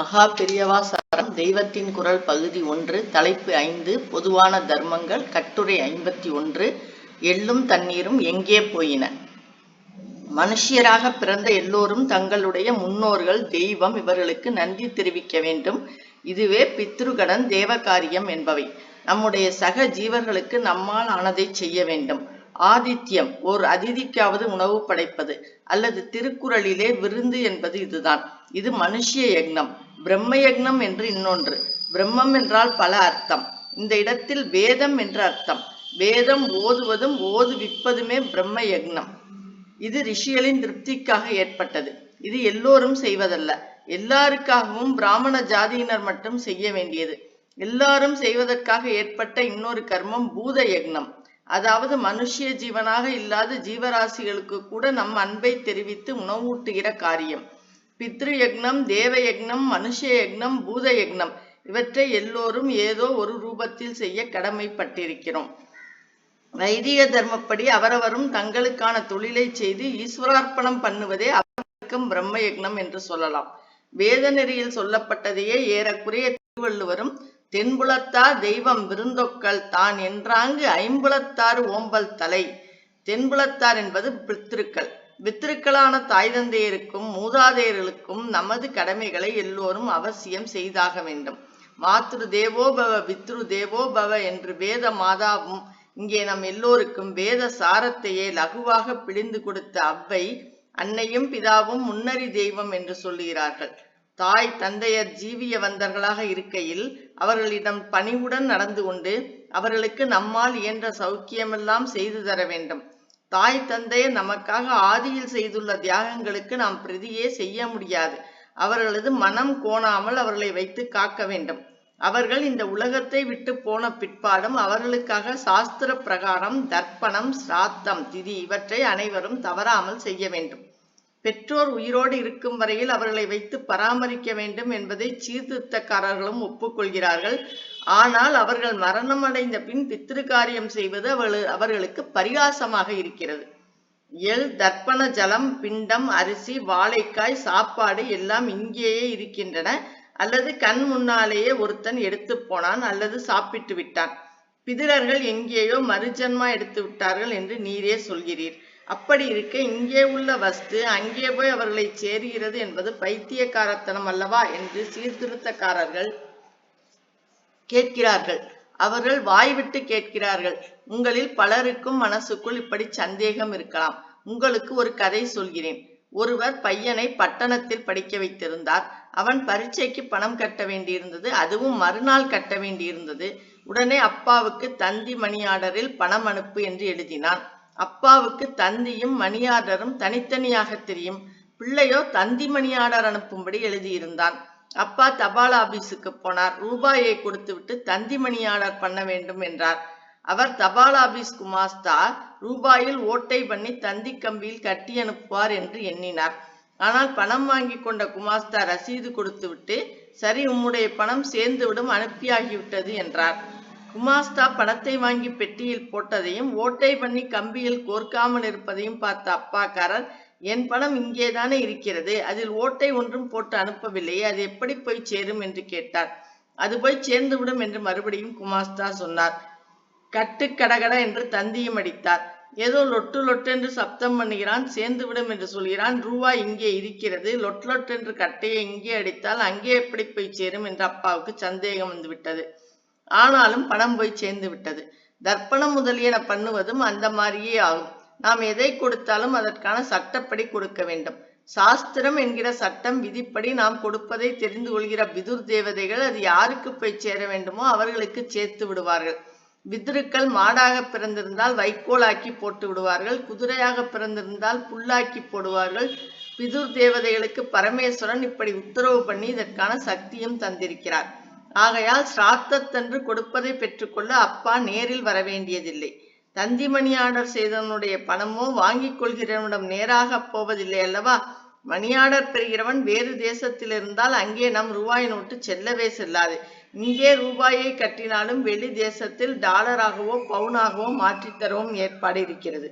மகா பெரியவா சாரம் தெய்வத்தின் குரல் பகுதி ஒன்று தலைப்பு ஐந்து பொதுவான தர்மங்கள் கட்டுரை ஐம்பத்தி ஒன்று எள்ளும் தண்ணீரும் எங்கே போயின? மனுஷியராக பிறந்த எல்லோரும் தங்களுடைய முன்னோர்கள் தெய்வம் இவர்களுக்கு நன்றி தெரிவிக்க வேண்டும். இதுவே பித்ருகடன் தேவகாரியம் என்பவை. நம்முடைய சக ஜீவர்களுக்கு நம்மால் ஆனதை செய்ய வேண்டும். ஆதித்யம் ஓர் அதிதிக்காவது உணவு படைப்பது அல்லது திருக்குறளிலே விருந்து என்பது இதுதான். இது மனுஷிய யக்னம் பிரம்ம யக்னம் என்று இன்னொன்று. பிரம்மம் என்றால் பல அர்த்தம். இந்த இடத்தில் வேதம் என்று அர்த்தம். வேதம் ஓதுவதும் ஓதுவிப்பதுமே பிரம்ம யக்னம். இது ரிஷிகளின் திருப்திக்காக ஏற்பட்டது. இது எல்லோரும் செய்வதல்ல. எல்லாருக்காகவும் பிராமண ஜாதியினர் மட்டும் செய்ய வேண்டியது. எல்லாரும் செய்வதற்காக ஏற்பட்ட இன்னொரு கர்மம் பூத யக்னம். அதாவது மனுஷிய ஜீவனாக இல்லாத ஜீவராசிகளுக்கு கூட நம் அன்பை தெரிவித்து உணவூட்டுகிற காரியம். பித்ரு யக்னம் தேவ யக்னம் மனுஷ யக்னம் பூத யக்னம் இவற்றை எல்லோரும் ஏதோ ஒரு ரூபத்தில் செய்ய கடமைப்பட்டிருக்கிறோம். வைதிக தர்மப்படி அவரவரும் தங்களுக்கான தொழிலை செய்து ஈஸ்வரார்ப்பணம் பண்ணுவதே அவருக்கும் பிரம்ம யக்னம் என்று சொல்லலாம். வேத நெறியில் சொல்லப்பட்டதையே ஏறக்குறைய திருவள்ளுவரும் தென்புலத்தார் தெய்வம் விருந்தொக்கல் தான் என்றாங்கு ஐம்புலத்தார் ஓம்பல் தலை. தென்புலத்தார் என்பது பித்திருக்கள். பித்திருக்களான தாய் தந்தையருக்கும் மூதாதையர்களுக்கும் நமது கடமைகளை எல்லோரும் அவசியம் செய்தாக வேண்டும். மாத்ரு தேவோ பவ பித்ரு தேவோ பவ என்று வேத மாதாவும் இங்கே நம் எல்லோருக்கும் வேத சாரத்தையே லகுவாக பிழிந்து கொடுத்த அவ்வை அன்னையும் பிதாவும் முன்னறி தெய்வம் என்று சொல்லுகிறார்கள். தாய் தந்தையர் ஜீவிய வந்தர்களாக இருக்கையில் அவர்களிடம் பணிவுடன் நடந்து கொண்டு அவர்களுக்கு நம்மால் இயன்ற சௌக்கியமெல்லாம் செய்து தர வேண்டும். தாய் தந்தையர் நமக்காக ஆதியில் செய்துள்ள தியாகங்களுக்கு நாம் பிரதியே செய்ய முடியாது. அவர்களது மனம் கோணாமல் அவர்களை வைத்து காக்க வேண்டும். அவர்கள் இந்த உலகத்தை விட்டு போன பிற்பாடும் அவர்களுக்காக சாஸ்திர பிரகாரம் தர்ப்பணம் சிராத்தம் திதி இவற்றை அனைவரும் தவறாமல் செய்ய வேண்டும். பெற்றோர் உயிரோடு இருக்கும் வரையில் அவர்களை வைத்து பராமரிக்க வேண்டும் என்பதை சீர்திருத்தக்காரர்களும் ஒப்புக்கொள்கிறார்கள். ஆனால் அவர்கள் மரணம் அடைந்த பின் பித்திரு காரியம் செய்வது அவர்களுக்கு பரிகாசமாக இருக்கிறது. எல் தர்ப்பண ஜலம் பிண்டம் அரிசி வாழைக்காய் சாப்பாடு எல்லாம் இங்கேயே இருக்கின்றன. அல்லது கண் முன்னாலேயே ஒருத்தன் எடுத்து போனான் அல்லது சாப்பிட்டு விட்டான். பிதிரர்கள் எங்கேயோ மறுஜன்மா எடுத்து விட்டார்கள் என்று நீரே சொல்கிறீர். அப்படி இருக்க இங்கே உள்ள வஸ்து அங்கே போய் அவர்களை சேருகிறது என்பது பைத்தியக்காரத்தனம் அல்லவா என்று சீர்திருத்தக்காரர்கள் கேட்கிறார்கள். அவர்கள் வாய்விட்டு கேட்கிறார்கள். உங்களில் பலருக்கும் மனசுக்குள் இப்படி சந்தேகம் இருக்கலாம். உங்களுக்கு ஒரு கதை சொல்கிறேன். ஒருவர் பையனை பட்டணத்தில் படிக்க வைத்திருந்தார். அவன் பரீட்சைக்கு பணம் கட்ட வேண்டியிருந்தது. அதுவும் மறுநாள் கட்ட வேண்டியிருந்தது. உடனே அப்பாவுக்கு தந்தி மணி ஆர்டரில் பணம் அனுப்பு என்று எழுதினான். அப்பாவுக்கு தந்தியும் மணியார்டரும் தனித்தனியாக தெரியும். பிள்ளையோ தந்தி மணியார்டர் அனுப்பும்படி எழுதியிருந்தான். அப்பா தபால் ஆபீஸுக்கு போனார். ரூபாயை கொடுத்துவிட்டு தந்தி மணியார்டர் பண்ண வேண்டும் என்றார். அவர் தபால் ஆபீஸ் குமாஸ்தா ரூபாயில் ஓட்டை பண்ணி தந்தி கம்பியில் கட்டி அனுப்புவார் என்று எண்ணினார். ஆனால் பணம் வாங்கி கொண்ட குமாஸ்தா ரசீது கொடுத்துவிட்டு சரி உம்முடைய பணம் சேர்ந்துவிடும் அனுப்பியாகிவிட்டது என்றார். குமாஸ்தா பணத்தை வாங்கி பெட்டியில் போட்டதையும் ஓட்டை பண்ணி கம்பியில் கோர்க்காமல் இருப்பதையும் பார்த்த அப்பாக்காரர் என் பணம் இங்கேதானே இருக்கிறது. அதில் ஓட்டை ஒன்றும் போட்டு அனுப்பவில்லையே. அது எப்படி போய் சேரும்? என்று கேட்டார். அது போய் சேர்ந்துவிடும் என்று மறுபடியும் குமாஸ்தா சொன்னார். கட்டு கடகட என்று தந்தியும் அடித்தார். ஏதோ லொட்டு லொட்டென்று சப்தம் பண்ணுகிறான். சேர்ந்து விடும் என்று சொல்கிறான். ரூபாய் இங்கே இருக்கிறது. லொட் லொட்டென்று கட்டையை இங்கே அடித்தால் அங்கே எப்படி போய் சேரும்? என்று அப்பாவுக்கு சந்தேகம் வந்துவிட்டது. ஆனாலும் பணம் போய் சேர்ந்து விட்டது. தர்ப்பணம் முதலியன பண்ணுவதும் அந்த மாதிரியே ஆகும். நாம் எதை கொடுத்தாலும் அதற்கான சட்டப்படி கொடுக்க வேண்டும். சாஸ்திரம் என்கிற சட்டம் விதிப்படி நாம் கொடுப்பதை தெரிந்து கொள்கிற விதுர் தேவதைகள் அது யாருக்கு போய் சேர வேண்டுமோ அவர்களுக்கு சேர்த்து விடுவார்கள். விதுருக்கள் மாடாக பிறந்திருந்தால் வைக்கோலாக்கி போட்டு விடுவார்கள். குதிரையாக பிறந்திருந்தால் புல்லாக்கி போடுவார்கள். பிதுர் தேவதைகளுக்கு பரமேஸ்வரன் இப்படி உத்தரவு பண்ணி இதற்கான சக்தியும் தந்திருக்கிறார். ஆகையால் சிராத்தத்தன்று கொடுப்பதை பெற்றுக்கொள்ள அப்பா நேரில் வரவேண்டியதில்லை. தந்தி மணி ஆர்டர் செய்தவனுடைய பணமோ வாங்கிக் கொள்கிறவனிடம் நேராக போவதில்லை அல்லவா? மணி ஆர்டர் பெறுகிறவன் வேறு தேசத்தில் இருந்தால் அங்கே நம் ரூபாய் நோட்டு செல்லவே செல்லாது. இங்கே ரூபாயை கட்டினாலும் வெளி தேசத்தில் டாலராகவோ பவுனாகவோ மாற்றித்தரவும் ஏற்பாடு இருக்கிறது.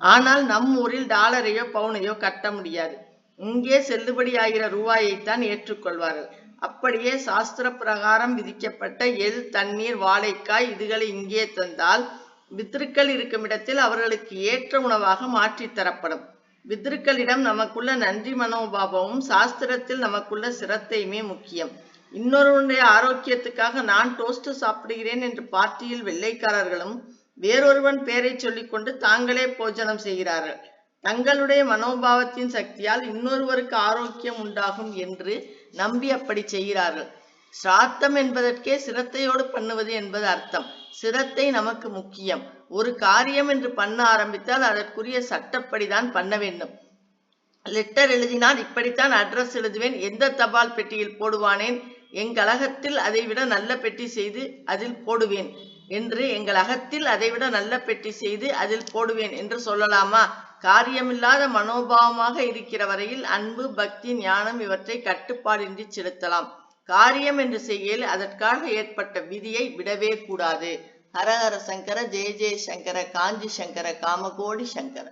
ஆனால் நம் ஊரில் டாலரையோ பவுனையோ கட்ட முடியாது. இங்கே செல்லுபடியாகிற ரூபாயைத்தான் ஏற்றுக்கொள்வார்கள். அப்படியே சாஸ்திர பிரகாரம் விதிக்கப்பட்ட எள் தண்ணீர் வாழைக்காய் இதுகளை இங்கே தந்தால் பித்ருக்கள் இருக்கும் இடத்தில் அவர்களுக்கு ஏற்ற உணவாக மாற்றி தரப்படும். பித்ருக்களிடம் நமக்குள்ள நன்றி மனோபாவமும் சாஸ்திரத்தில் நமக்குள்ள சிரத்தையுமே முக்கியம். இன்னொருவனுடைய ஆரோக்கியத்துக்காக நான் டோஸ்ட் சாப்பிடுகிறேன் என்று பார்ட்டியில் வெள்ளைக்காரர்களும் வேறொருவன் பெயரை சொல்லிக்கொண்டு தாங்களே போஜனம் செய்கிறார்கள். தங்களுடைய மனோபாவத்தின் சக்தியால் இன்னொருவருக்கு ஆரோக்கியம் உண்டாகும் என்று நம்பி அப்படி செய்கிறார்கள். சிராத்தம் என்பதற்கே சிரத்தையோடு பண்ணுவது என்பது அர்த்தம். சிரத்தை நமக்கு முக்கியம். ஒரு காரியம் என்று பண்ண ஆரம்பித்தால் அதற்குரிய சட்டப்படிதான் பண்ண வேண்டும். லெட்டர் எழுதினால் இப்படித்தான் அட்ரஸ் எழுதுவேன். எந்த தபால் பெட்டியில் போடுவானேன்? எங்கள் அகத்தில் அதைவிட நல்ல பெட்டி செய்து அதில் போடுவேன். என்று எங்கள் அகத்தில் அதைவிட நல்ல பெட்டி செய்து அதில் போடுவேன் என்று சொல்லலாமா? காரியமில்லாத மனோபாவமாக இருக்கிற வரையில் அன்பு பக்தி ஞானம் இவற்றை கட்டுப்பாடின்றி செலுத்தலாம். காரியம் என்று செய்யல் அதற்காக ஏற்பட்ட விதியை விடவே கூடாது. ஹரஹர சங்கர ஜெய ஜெய சங்கர காஞ்சி சங்கர காமகோடி சங்கர.